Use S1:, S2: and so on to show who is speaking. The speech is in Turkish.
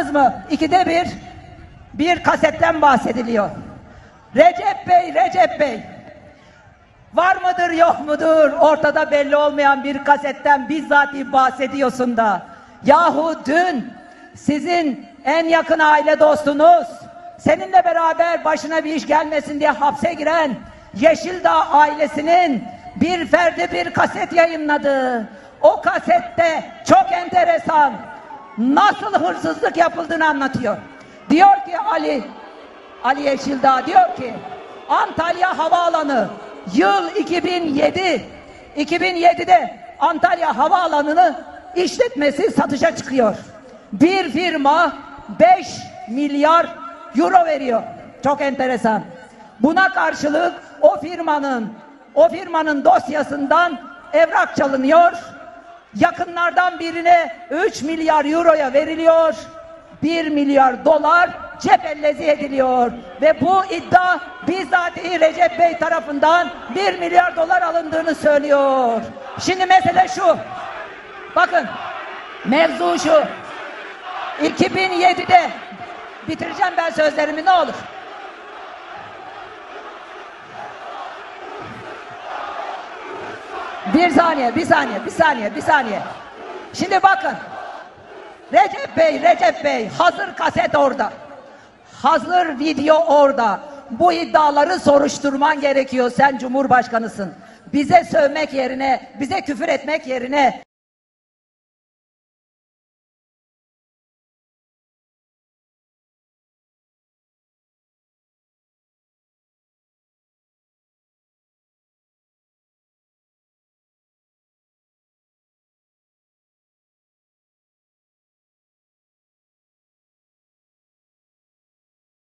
S1: Duymadınız mı? İkide bir bir kasetten bahsediliyor. Recep Bey, Recep Bey. Var mıdır yok mudur ortada belli olmayan bir kasetten bizzat bahsediyorsun da. Yahu dün sizin en yakın aile dostunuz seninle beraber başına bir iş gelmesin diye hapse giren Yeşildağ ailesinin bir ferdi bir kaset yayınladı. O kasette çok enteresan nasıl hırsızlık yapıldığını anlatıyor. Diyor ki Ali Ali Yeşildağ diyor ki Antalya Havaalanı yıl 2007 2007'de Antalya Havaalanı'nı işletmesi satışa çıkıyor. Bir firma 5 milyar euro veriyor. Çok enteresan. Buna karşılık o firmanın o firmanın dosyasından evrak çalınıyor. Yakınlardan birine 3 milyar euroya veriliyor. 1 milyar dolar cepellezi ediliyor. Ve bu iddia bizzatihi Recep Bey tarafından 1 milyar dolar alındığını söylüyor. Şimdi mesele şu. Bakın mevzu şu. 2007'de bitireceğim ben sözlerimi ne olur. Bir saniye, bir saniye, bir saniye, bir saniye. Şimdi bakın. Recep Bey, Recep Bey, hazır kaset orada. Hazır video orada. Bu iddiaları soruşturman gerekiyor. Sen Cumhurbaşkanısın. Bize sövmek yerine, bize küfür etmek yerine